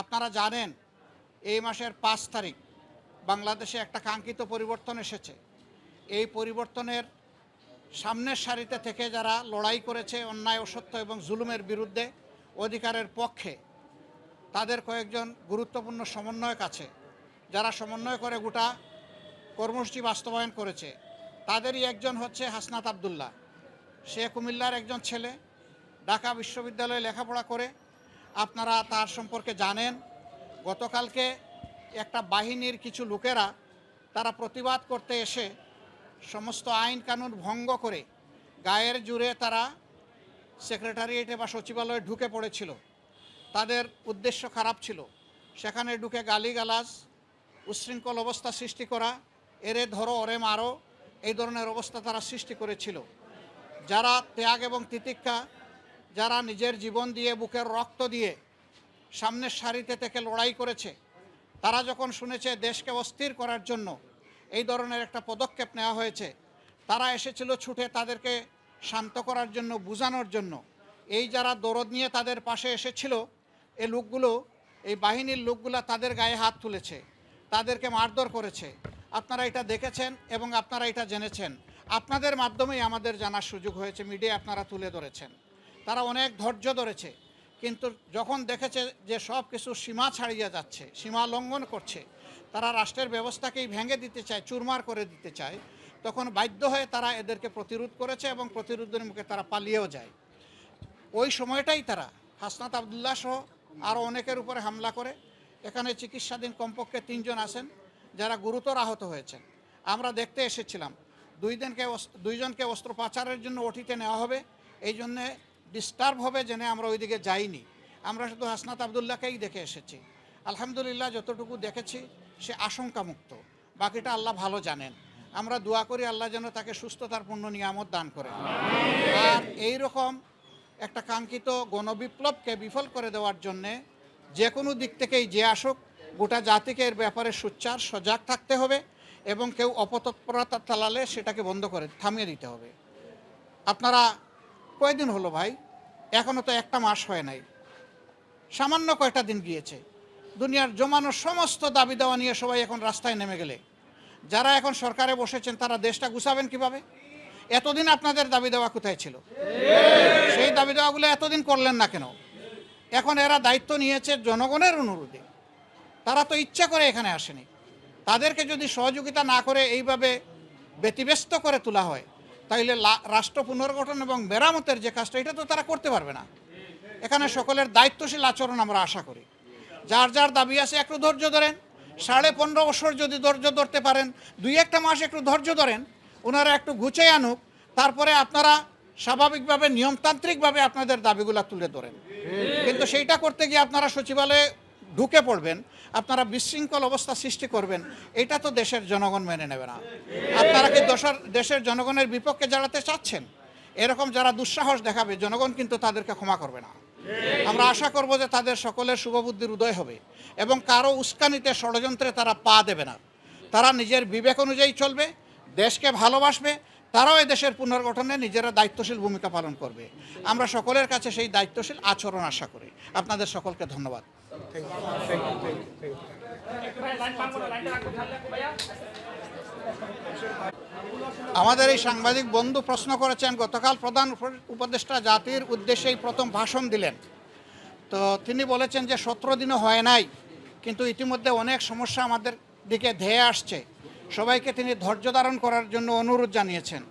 আপনারা জানেন, এই মাসের পাঁচ তারিখ বাংলাদেশে একটা কাঙ্ক্ষিত পরিবর্তন এসেছে। এই পরিবর্তনের সামনের সারিতে থেকে যারা লড়াই করেছে, অন্যায়, অসত্য এবং জুলুমের বিরুদ্ধে অধিকারের পক্ষে, তাদের কয়েকজন গুরুত্বপূর্ণ সমন্বয়ক আছে। যারা সমন্বয় করে গোটা কর্মসূচি বাস্তবায়ন করেছে, তাদেরই একজন হচ্ছে হাসনাত আবদুল্লাহ। সে কুমিল্লার একজন ছেলে, ঢাকা বিশ্ববিদ্যালয়ে লেখাপড়া করে আপনারা তার সম্পর্কে জানেন, গতকালকে একটা বাহিনীর কিছু লোকেরা তারা প্রতিবাদ করতে এসে সমস্ত আইন কানুন ভঙ্গ করে গায়ের জুড়ে তারা সেক্রেটারিয়েটে বা সচিবালয়ে ঢুকে পড়েছিল। তাদের উদ্দেশ্য খারাপ ছিল। সেখানে ঢুকে গালিগালাজ উচ্ছৃঙ্খল অবস্থা সৃষ্টি করা, এরে ধরো, ওরে মারো, এই ধরনের অবস্থা তারা সৃষ্টি করেছিল। যারা ত্যাগ এবং তিতিক্ষা যারা নিজের জীবন দিয়ে বুকের রক্ত দিয়ে সামনের সারিতে থেকে লড়াই করেছে, তারা যখন শুনেছে দেশকে অস্থির করার জন্য এই ধরনের একটা পদক্ষেপ নেওয়া হয়েছে, তারা এসেছিল ছুটে তাদেরকে শান্ত করার জন্য, বোঝানোর জন্য। এই যারা দরদ নিয়ে তাদের পাশে এসেছিল এই লোকগুলো, এই বাহিনীর লোকগুলো তাদের গায়ে হাত তুলেছে, তাদেরকে মারধর করেছে। আপনারা এটা দেখেছেন এবং আপনারা এটা জেনেছেন। আপনাদের মাধ্যমেই আমাদের জানার সুযোগ হয়েছে মিডিয়া আপনারা তুলে ধরেছেন। তারা অনেক ধৈর্য ধরেছে। কিন্তু যখন দেখেছে যে সব কিছু সীমা ছাড়িয়ে যাচ্ছে, সীমা লঙ্ঘন করছে, তারা রাষ্ট্রের ব্যবস্থাকেই ভেঙে দিতে চায়, চুরমার করে দিতে চায়, তখন বাধ্য হয়ে তারা এদেরকে প্রতিরোধ করেছে এবং প্রতিরোধের মুখে তারা পালিয়েও যায়। ওই সময়টাই তারা হাসনাত আবদুল্লাহ সহ আরও অনেকের উপরে হামলা করে। এখানে চিকিৎসাধীন কমপক্ষে তিনজন আছেন, যারা গুরুতর আহত হয়েছেন। আমরা দেখতে এসেছিলাম, দুই দিনকে দুইজনকে অস্ত্রোপচারের জন্য ওটিতে নেওয়া হবে। এই জন্যে ডিস্টার্ব হবে জেনে আমরা ওইদিকে যাইনি। আমরা শুধু হাসনাত আবদুল্লাহকেই দেখে এসেছি। আলহামদুলিল্লাহ যতটুকু দেখেছি, সে আশঙ্কামুক্ত। বাকিটা আল্লাহ ভালো জানেন। আমরা দোয়া করি আল্লাহ যেন তাকে সুস্থতার পূর্ণ নিয়ামত দান করে। আর এই রকম একটা কাঙ্ক্ষিত গণবিপ্লবকে বিফল করে দেওয়ার জন্যে যে কোনো দিক থেকেই যে আসুক, গোটা জাতিকে এর ব্যাপারে সুচ্চার সজাগ থাকতে হবে এবং কেউ অপতৎপরতা চালালে সেটাকে বন্ধ করে, থামিয়ে দিতে হবে। আপনারা কয়দিন হলো ভাই? এখনও তো একটা মাস হয় নাই। সামান্য কয়টা দিন গিয়েছে। দুনিয়ার জমানো সমস্ত দাবি দেওয়া নিয়ে সবাই এখন রাস্তায় নেমে গেলে। যারা এখন সরকারে বসেছেন, তারা দেশটা গুছাবেন কীভাবে? এতদিন আপনাদের দাবি দেওয়া কোথায় ছিল? সেই দাবি দেওয়াগুলো এতদিন করলেন না কেন? এখন এরা দায়িত্ব নিয়েছে জনগণের অনুরোধে। তারা তো ইচ্ছা করে এখানে আসেনি। তাদেরকে যদি সহযোগিতা না করে এইভাবে ব্যতিব্যস্ত করে তোলা হয় তাইলে রাষ্ট্র পুনর্গঠন এবং মেরামতের যে কাজটা, এটা তো তারা করতে পারবে না। এখানে সকলের দায়িত্বশীল আচরণ আমরা আশা করি। যার যার দাবি আছে একটু ধৈর্য ধরেন। সাড়ে পনেরো বছর যদি ধৈর্য ধরতে পারেন, দুই একটা মাস একটু ধৈর্য ধরেন, ওনারা একটু গুছিয়ে আনুক, তারপরে আপনারা স্বাভাবিকভাবে, নিয়মতান্ত্রিকভাবে আপনাদের দাবিগুলো তুলে ধরেন। কিন্তু সেইটা করতে গিয়ে আপনারা সচিবালয়ে ঢুকে পড়বেন, আপনারা বিশৃঙ্খল অবস্থা সৃষ্টি করবেন, এটা তো দেশের জনগণ মেনে নেবে না। আপনারা কি দশর দেশের জনগণের বিপক্ষে দাঁড়াতে চাচ্ছেন? এরকম যারা দুঃসাহস দেখাবে, জনগণ কিন্তু তাদেরকে ক্ষমা করবে না। আমরা আশা করব যে তাদের সকলের শুভবুদ্ধির উদয় হবে এবং কারও উস্কানিতে, ষড়যন্ত্রে তারা পা দেবে না। তারা নিজের বিবেক অনুযায়ী চলবে, দেশকে ভালোবাসবে, তারাও এই দেশের পুনর্গঠনে নিজেরা দায়িত্বশীল ভূমিকা পালন করবে। আমরা সকলের কাছে সেই দায়িত্বশীল আচরণ আশা করি। আপনাদের সকলকে ধন্যবাদ। আমাদের এই সাংবাদিক বন্ধু প্রশ্ন করেছেন গতকাল প্রধান উপ- উপদেষ্টা জাতির উদ্দেশ্যে প্রথম ভাষণ দিলেন তো তিনি বলেছেন যে সতেরো দিনও হয় নাই কিন্তু ইতিমধ্যে অনেক সমস্যা আমাদের দিকে ধেয়ে আসছে সবাইকে তিনি ধৈর্য ধারণ করার জন্য অনুরোধ জানিয়েছেন